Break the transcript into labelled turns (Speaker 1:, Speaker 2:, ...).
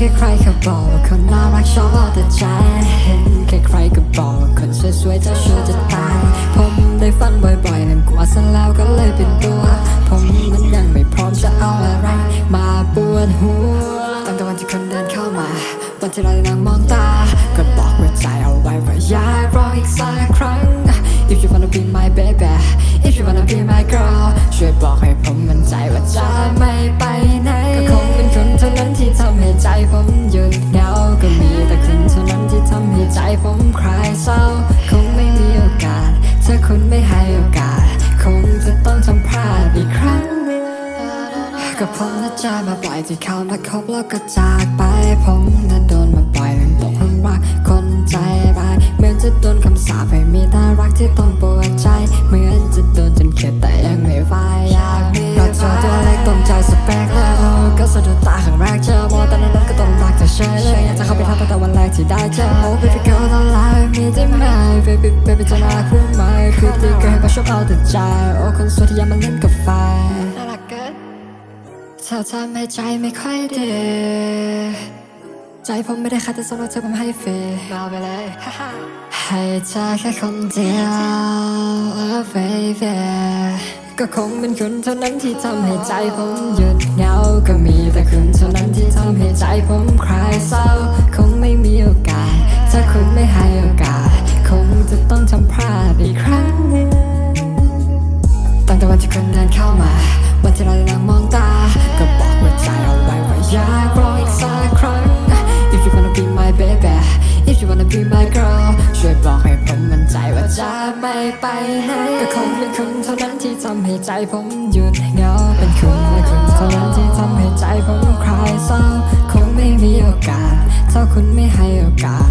Speaker 1: แค่ใครเขาบอกว่าคนน่ารักชอบเอาแต่ใจเห็นแค่ใครก็บอกว่าคนสวยๆเจ้าชู้จะตาย ผมได้ฟังบ่อยๆเริ่มกลัวซะแล้วก็เลยเป็นตัว ผมมันยังไม่พร้อมจะเอาอะไร มาปวดหัวตั้งแต่วันที่คนเดินเข้ามา วันที่เราได้นั่งมองตาก็บอก ผมหยุดเหงาก็มีแต่คุณเท่านั้นที่ทำให้ใจผมคลายเศร้า คงไม่มีโอกาส ถ้าคุณไม่ให้โอกาส คงจะต้องทำพลาดอีกครั้งก็ผมน่าจะมาปล่อยที่เขามาคบแล้วก็จากไป ผมน่าโดนมาปล่อยเรื่องตกหลุมรักคนใจร้ายเหมือนจะโดนคำสาปให้มีแต่รักที่ต้อง ได้เจอ Oh baby girl don't lie with me ได้ไหม baby baby จะน่ารักรู้ไหมคือตีเกินก็ชอบเอาแต่ใจโอ้คนสวยที่ยังมาเล่นกับไฟน่ารักเกินเธอทำให้ใจไม่ค่อยดี ใจผมไม่ได้ขาดแต่สำหรับเธอผมให้ฟรีเอาไปเลยให้เธอแค่คนเดียว oh baby ก็คงเป็นคุณเท่านั้นที่ทำให้ใจผมหยุดเหงาก็มีแต่คุณเท่านั้นที่ทำให้ใจผมคลายเศร้ คุณไม่ให้โอกาส คงจะต้องทำพลาดอีกครั้งหนึ่งตั้งแต่วันที่คุณเดินเข้ามา วันที่เราได้นั่งมองตา ก็บอกหัวใจเอาไว้ว่าอยากรออีกสักครั้ง If you wanna be my baby If you wanna be my girl ช่วยบอกให้ผมมั่นใจว่าจะไม่ไปไหนก็คงเป็นคุณเท่านั้นที่ทำให้ใจผมหยุดเหงาเป็นคุณและคุณเท่านั้นที่ทำให้ใจผมคลายเศร้าคงไม่มีโอกาส ถ้าคุณไม่ให้โอกาส